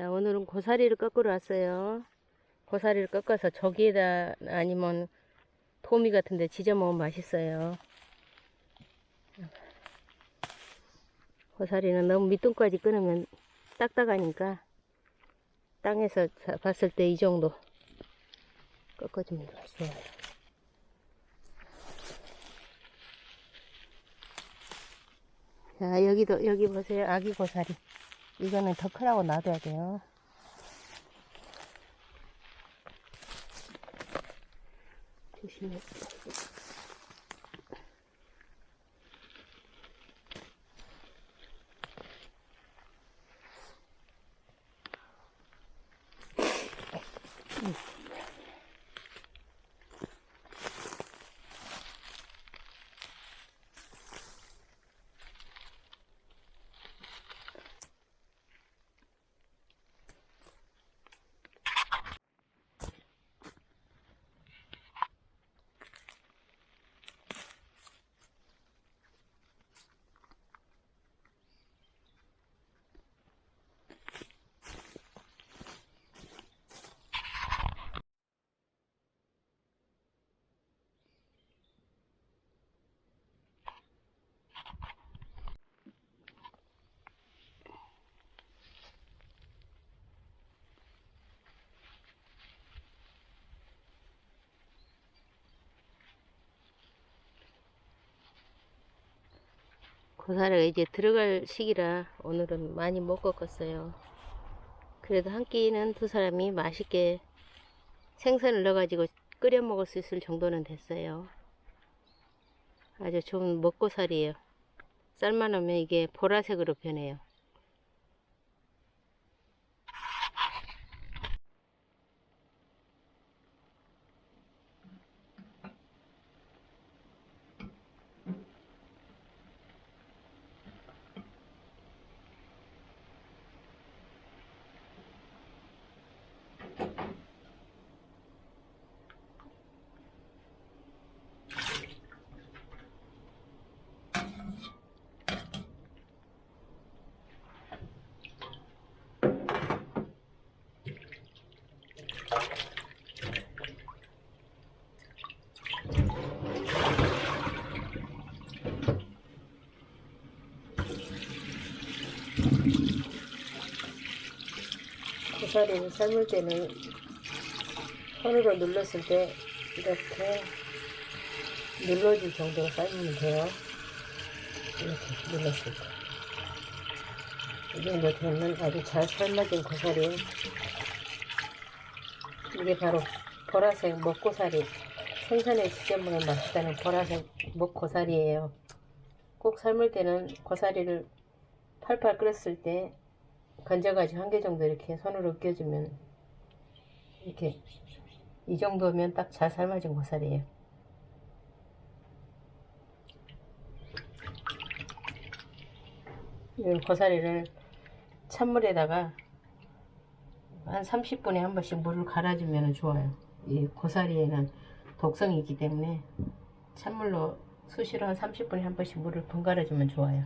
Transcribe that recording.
자, 오늘은 고사리를 꺾으러 왔어요. 고사리를 꺾어서 저기에다 아니면 도미 같은데 지져 먹으면 맛있어요. 고사리는 너무 밑둥까지 끊으면 딱딱하니까 땅에서 자- 봤을 때 이 정도 꺾어주면 좋아요. 자, 여기도, 여기 보세요. 아기 고사리. 이거는 더 크라고 놔둬야 돼요. 조심해. 고사리가 이제 들어갈 시기라 오늘은 많이 못 꺾었어요. 그래도 한 끼는 두 사람이 맛있게 생선을 넣어가지고 끓여 먹을 수 있을 정도는 됐어요. 아주 좋은 먹고살이에요. 쌀만 하면 이게 보라색으로 변해요. 고사리를 삶을 때는 손으로 눌렀을 때 이렇게 눌러줄 정도로 삶으면 돼요. 이렇게 눌렀을 때. 이 정도 되면 아주 잘 삶아진 고사리. 이게 바로 보라색 먹고사리. 생선에 직접 먹으면 맛있다는 보라색 먹고사리예요. 꼭 삶을 때는 고사리를 팔팔 끓였을 때 건져가지고 한 개 정도 이렇게 손으로 으깨주면 이렇게 이 정도면 딱 잘 삶아진 고사리예요. 이 고사리를 찬물에다가 한 30분에 한 번씩 물을 갈아주면 좋아요. 이 고사리에는 독성이 있기 때문에 찬물로 수시로 한 30분에 한 번씩 물을 번갈아주면 좋아요.